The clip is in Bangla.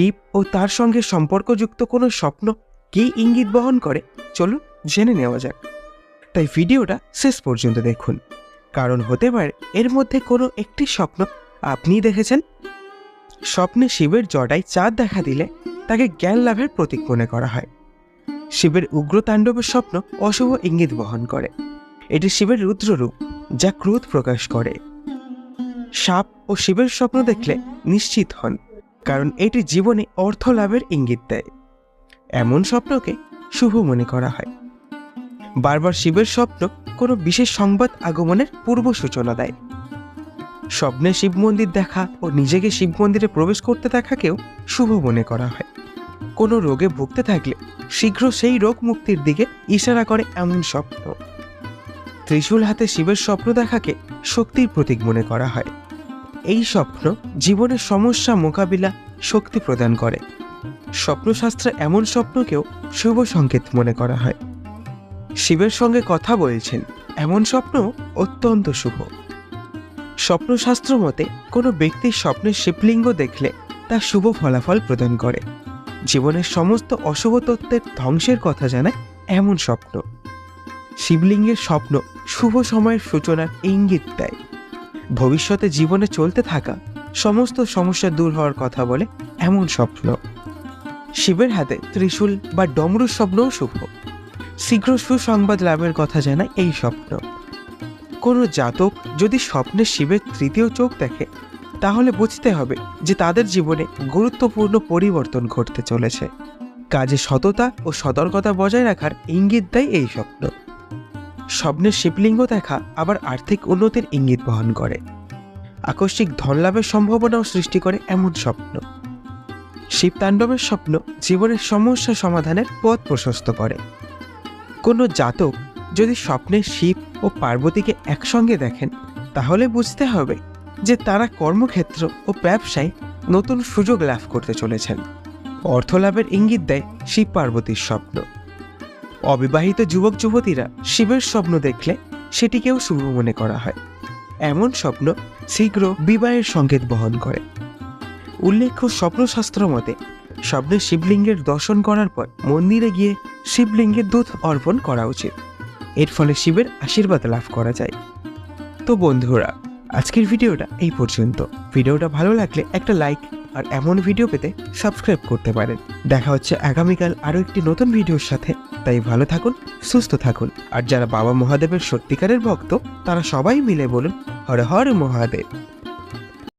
শিব ও তার সঙ্গে সম্পর্কযুক্ত কোনো স্বপ্ন কি ইঙ্গিত বহন করে? চলুন জেনে নেওয়া যাক। তাই ভিডিওটা শেষ পর্যন্ত দেখুন। কারণ হতে পারে এর মধ্যে কোনো একটি স্বপ্ন আপনিই দেখেছেন? স্বপ্নে শিবের জটায় চাঁদ দেখা দিলে তাকে জ্ঞান লাভের প্রতীক মনে করা হয়। শিবের উগ্র তাণ্ডবের স্বপ্ন অশুভ ইঙ্গিত বহন করে। এটি শিবের রুদ্ররূপ যা ক্রোধ প্রকাশ করে। সাপ ও শিবের স্বপ্ন দেখলে নিশ্চিত হন। কারণ এটি জীবনে অর্থ লাভের ইঙ্গিত দেয়। এমন স্বপ্নকে শুভ মনে করা হয়। বারবার শিবের স্বপ্ন কোনো বিশেষ সংবাদ আগমনের পূর্ব সূচনা দেয়। স্বপ্নে শিব মন্দির দেখা ও নিজেকে শিব মন্দিরে প্রবেশ করতে দেখাকেও শুভ মনে করা হয়। কোনো রোগে ভুগতে থাকলে শীঘ্র সেই রোগ মুক্তির দিকে ইশারা করে এমন স্বপ্ন। ত্রিশূল হাতে শিবের স্বপ্ন দেখাকে শক্তির প্রতীক মনে করা হয়। এই স্বপ্ন জীবনের সমস্যা মোকাবিলা শক্তি প্রদান করে। স্বপ্নশাস্ত্রে এমন স্বপ্নকেও শুভ সংকেত মনে করা হয়। শিবের সঙ্গে কথা বলছেন, এমন স্বপ্ন অত্যন্ত শুভ। স্বপ্নশাস্ত্র মতে, কোনো ব্যক্তির স্বপ্নের শিবলিঙ্গ দেখলে তা শুভ ফলাফল প্রদান করে। জীবনের সমস্ত অশুভ তত্ত্বের ধ্বংসের কথা জানায় এমন স্বপ্ন। শিবলিঙ্গের স্বপ্ন শুভ সময়ের সূচনার ইঙ্গিত দেয়। ভবিষ্যতে জীবনে চলতে থাকা সমস্ত সমস্যা দূর হওয়ার কথা বলে এমন স্বপ্ন। শিবের হাতে ত্রিশূল বা ডমরুর স্বপ্নও শুভ। শীঘ্র সুসংবাদ লাভের কথা জানায় এই স্বপ্ন। কোনো জাতক যদি স্বপ্নে শিবের তৃতীয় চোখ দেখে, তাহলে বুঝতে হবে যে তাদের জীবনে গুরুত্বপূর্ণ পরিবর্তন ঘটতে চলেছে। কাজে সততা ও সতর্কতা বজায় রাখার ইঙ্গিত দেয় এই স্বপ্ন। স্বপ্নের শিবলিঙ্গ দেখা আবার আর্থিক উন্নতির ইঙ্গিত বহন করে। আকস্মিক ধনলাভের সম্ভাবনাও সৃষ্টি করে এমন স্বপ্ন। শিব তাণ্ডবের স্বপ্ন জীবনের সমস্যা সমাধানের পথ প্রশস্ত করে। কোনো জাতক যদি স্বপ্নে শিব ও পার্বতীকে একসঙ্গে দেখেন, তাহলে বুঝতে হবে যে তারা কর্মক্ষেত্র ও ব্যবসায় নতুন সুযোগ লাভ করতে চলেছেন। অর্থলাভের ইঙ্গিত দেয় শিব পার্বতীর স্বপ্ন। অবিবাহিত যুবক যুবতীরা শিবের স্বপ্ন দেখলে সেটিকেও শুভ মনে করা হয়। এমন স্বপ্ন শীঘ্র বিবাহের সংকেত বহন করে। উল্লেখ্য স্বপ্নশাস্ত্র মতে, স্বপ্নে শিবলিঙ্গের দর্শন করার পর মন্দিরে গিয়ে শিবলিঙ্গের দুধ অর্পণ করা উচিত। এর ফলে শিবের আশীর্বাদ লাভ করা যায়। তো বন্ধুরা, আজকের ভিডিওটা এই পর্যন্ত। ভিডিওটা ভালো লাগলে একটা লাইক আর এমন ভিডিও পেতে সাবস্ক্রাইব করতে পারেন। দেখা হচ্ছে আগামীকাল আরও একটি নতুন ভিডিওর সাথে। তাই ভালো থাকুন, সুস্থ থাকুন। আর যারা বাবা মহাদেবের সত্যিকারের ভক্ত, তারা সবাই মিলে বলুন, হর হর মহাদেব।